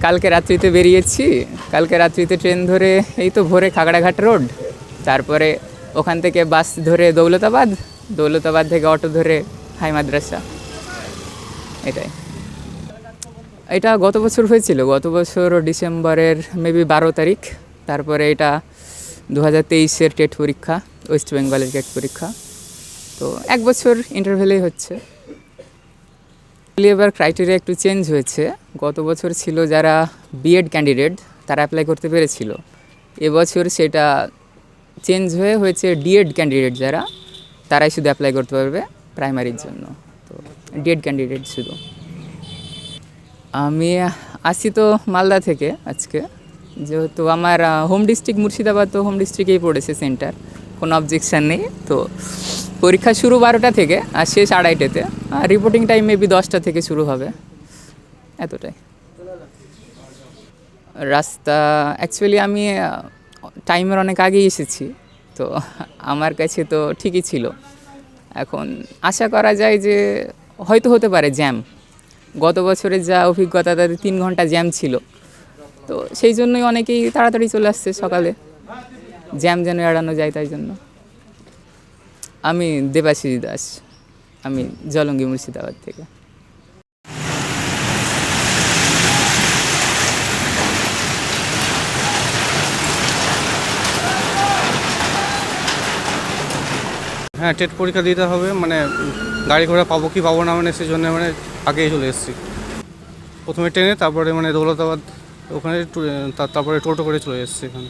কালকে রাত্রিতে বেরিয়েছি। কালকে রাত্রিতে ট্রেন ধরে এই তো ভোরে খাগড়াঘাট রোড। তারপরে ওখান থেকে বাস ধরে দৌলতাবাদ দৌলতাবাদ থেকে অটো ধরে হাই মাদ্রাসা। এটাই। এটা গত বছর হয়েছিল। গত বছর ডিসেম্বরের মেবি বারো তারিখ। তারপরে এটা দু হাজার তেইশের টেট পরীক্ষা, ওয়েস্ট বেঙ্গলের টেট পরীক্ষা। তো এক বছর ইন্টারভেলেই হচ্ছে। এবার ক্রাইটেরিয়া একটু চেঞ্জ হয়েছে। গত বছর ছিল যারা বিএড ক্যান্ডিডেট তারা অ্যাপ্লাই করতে পেরেছিল। এবছর সেটা চেঞ্জ হয়ে হয়েছে ডিএড ক্যান্ডিডেট যারা, তারাই শুধু অ্যাপ্লাই করতে পারবে প্রাইমারির জন্য। তো ডিএড ক্যান্ডিডেট শুধু। আমি আসি তো মালদা থেকে আজকে। যেহেতু আমার হোম ডিস্ট্রিক্ট মুর্শিদাবাদ, তো হোম ডিস্ট্রিক্টেই পড়েছে সেন্টার কোনো অবজেকশান নেই। তো পরীক্ষা শুরু বারোটা থেকে, আর শেষ আড়াইটেতে। আর রিপোর্টিং টাইম মেবি দশটা থেকে শুরু হবে। এতটাই। রাস্তা অ্যাকচুয়ালি আমি টাইমের অনেক আগেই এসেছি। তো আমার কাছে তো ঠিকই ছিল। এখন আশা করা যায় যে হয়তো হতে পারে জ্যাম গত বছরের যা অভিজ্ঞতা তাদের তিন ঘণ্টা জ্যাম ছিল। তো সেই জন্যই অনেকেই তাড়াতাড়ি চলে আসছে সকালে। জ্যাম যেন এড়ানো যায় তাই জন্য। আমি দেবাশিস দাস, আমি জলঙ্গি মুর্শিদাবাদ থেকে। হ্যাঁ টেট পরীক্ষা দিতে হবে মানে গাড়ি ঘোড়া পাবো কি পাবো না মানে সেই জন্য মানে আগেই চলে এসেছি। প্রথমে ট্রেনে, তারপরে মানে দৌলতাবাদ, ওখানে তারপরে টোটো করে চলে এসেছি এখানে।